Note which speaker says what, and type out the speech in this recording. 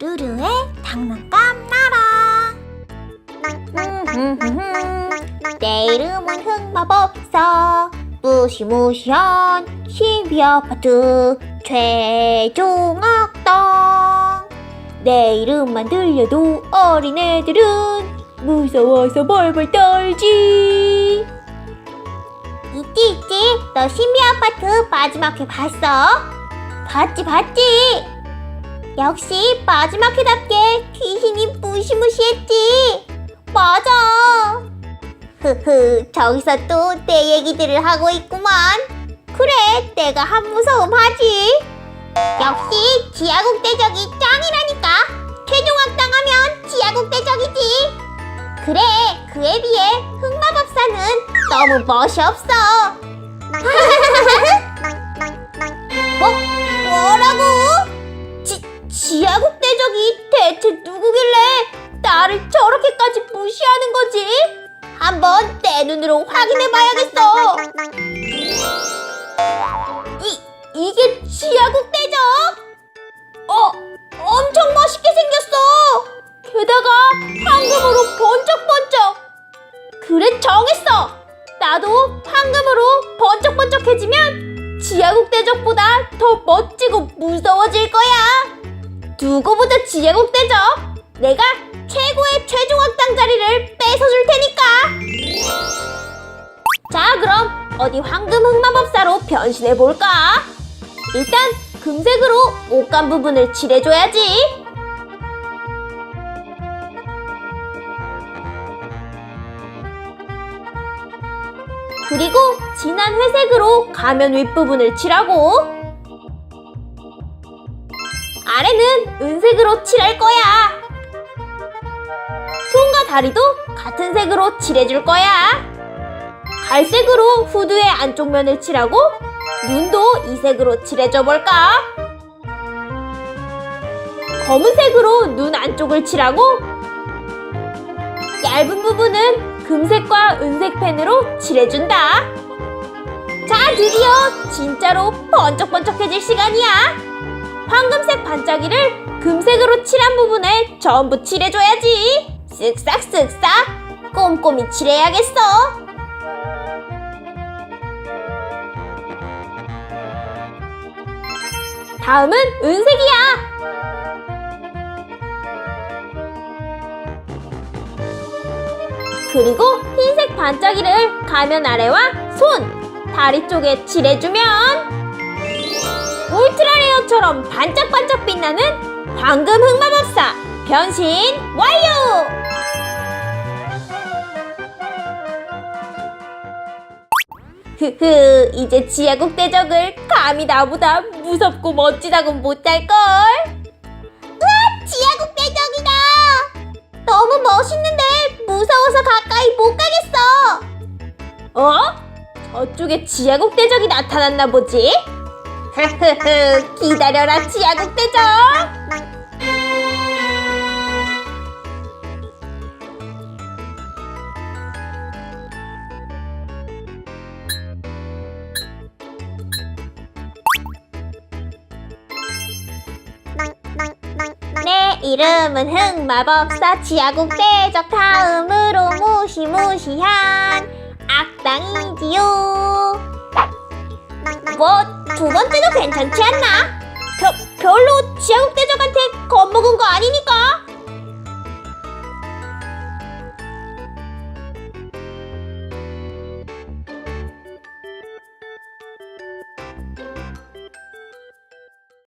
Speaker 1: 루루의 장난감 나라. 내 이름은 흑마법사. 무시무시한 신비 아파트 최종 악당. 내 이름만 들려도 어린애들은 무서워서 벌벌 떨지. 있지 있지. 너 신비 아파트 마지막 회 봤어? 봤지 봤지 역시 마지막 회답게 귀신이 무시무시했지. 맞아. 흐흐 저기서 또 내 얘기들을 하고 있구만. 그래 내가 한 무서움 하지. 역시 지하국 대적이 짱이라니까. 최종 악당하면 지하국 대적이지. 그래 그에 비해 흑마법사는 너무 멋이 없어 저렇게까지 무시하는 거지? 한번 내 눈으로 확인해 봐야겠어. 이, 이게 지하국 대적? 어, 엄청 멋있게 생겼어. 게다가 황금으로 번쩍번쩍. 그래 정했어. 나도 황금으로 번쩍번쩍해지면 지하국 대적보다 더 멋지고 무서워질 거야. 두고 보자 지하국 대적. 내가 최고의 최종 악당 자리를 뺏어줄 테니까. 자, 그럼 어디 황금 흑마법사로 변신해 볼까? 일단 금색으로 옷감 부분을 칠해줘야지. 그리고 진한 회색으로 가면 윗부분을 칠하고 아래는 은색으로 칠할 거야. 다리도 같은 색으로 칠해줄 거야. 갈색으로 후드의 안쪽 면을 칠하고 눈도 이 색으로 칠해줘 볼까? 검은색으로 눈 안쪽을 칠하고 얇은 부분은 금색과 은색 펜으로 칠해준다. 자, 드디어 진짜로 번쩍번쩍해질 시간이야. 황금색 반짝이를 금색으로 칠한 부분에 전부 칠해줘야지. 쓱싹쓱싹 꼼꼼히 칠해야겠어. 다음은 은색이야. 그리고 흰색 반짝이를 가면 아래와 손, 다리 쪽에 칠해주면 울트라 레어처럼 반짝반짝 빛나는 황금 흑마법사 변신 완료! 흐흐, 이제 지하국 대적을 감히 나보다 무섭고 멋지다고 못할걸? 으아, 지하국 대적이다! 너무 멋있는데 무서워서 가까이 못 가겠어! 어? 저쪽에 지하국 대적이 나타났나 보지? 흐흐흐, 기다려라 지하국 대적! 이름은 흑마법사 지하국 대적 다음으로 무시무시한 악당이지요 뭐 두 번째도 괜찮지 않나? 벼, 별로 지하국 대적한테 겁먹은 거 아니니까